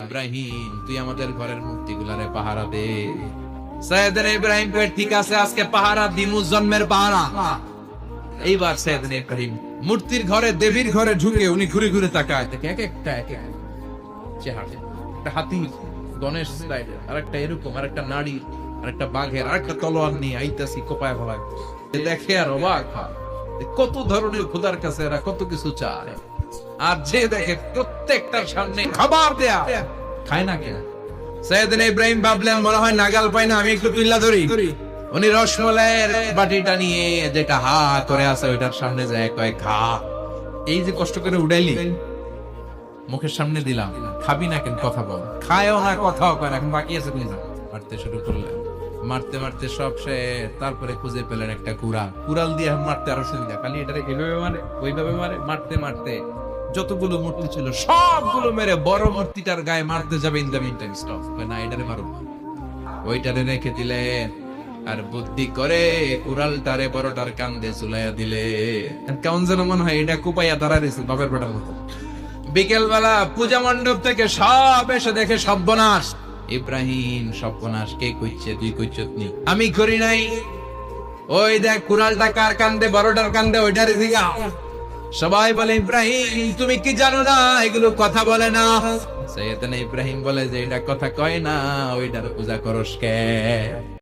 ইব্রাহিম, তুই আমাদের ঘরের মূর্তিগুলারে পাহারা দে। সৈয়দনা ইব্রাহিম ঠিক আছে, আজকে পাহারা দিমু জন্মের পাহারা। এইবার সৈয়দনা ইব্রাহিম মূর্তির ঘরে, দেবীর ঘরে ঢুকে উনি ঘুরে ঘুরে তাকায়। দেখে এক একটা এক একটা হাতি, গণেশ স্টাইলের এরকম নারী বাঘের আর একটা তলোয়ার নিয়ে আইতাছি কোপায় ফেলায় দেখে আর অবাক কত ধরনের খোদার কাছে এরা কত কিছু চায়। আর যে দেখে প্রত্যেকটার সামনে খাবার দেয়া। খায় না কেন সৈয়দিন ইব্রাহিম ভাবলেন মনে হয় নাগাল পাই না আমি একটু পিল্লা ধরি। উনি রসমলাইয়ের বাটিটা নিয়ে যেটা হা করে আছে ওইটার সামনে যায় কয় খা এই যে কষ্ট করে উড়াইলি মুখের সামনে দিলাম খাবি না কেন কথা বল। খায়ও না কথাও কয় এখন বাকি আছে মারতে শুরু করলেন মারতে মারতে সব সে তারপরে খুঁজে পেলেন একটা কুড়াল। কুড়াল দিয়ে মারতে আরও সুবিধা খালি এটারে এইভাবে মারে ওইভাবে মারে মারতে মারতে। যতগুলো মূর্তি ছিল, সবগুলো মেরে বড় মূর্তিটার গায়ে মারতে যাবে in the mean time stop না, এটারে মারো ওইটারে রেখে দিলেন আর বুদ্ধি করে কুড়ালটারে বড়টার কান্দে চুলাইয়া দিলে। কেমন যেন মনে হয় এটা কুপাইয়া দাঁড়া দিয়েছে বাপের বেটার মতো। বিকেল বেলা পূজা মণ্ডপ থেকে সব এসে দেখে সর্বনাশ। ইব্রাহিম সর্বনাশ, কে কইছে, তুই কইছত নি? আমি করি নাই। ওই দেখ কুড়ালটা কার কান্দে, বড়টার কান্দে, ওইটার দিঘা সবাই বলে, ইব্রাহিম, তুমি কি জানো না? এগুলো কথা বলে না। সৈয়দনা ইব্রাহিম বলে যে, এটা কথা কয় না, ওইটার পূজা করস কে?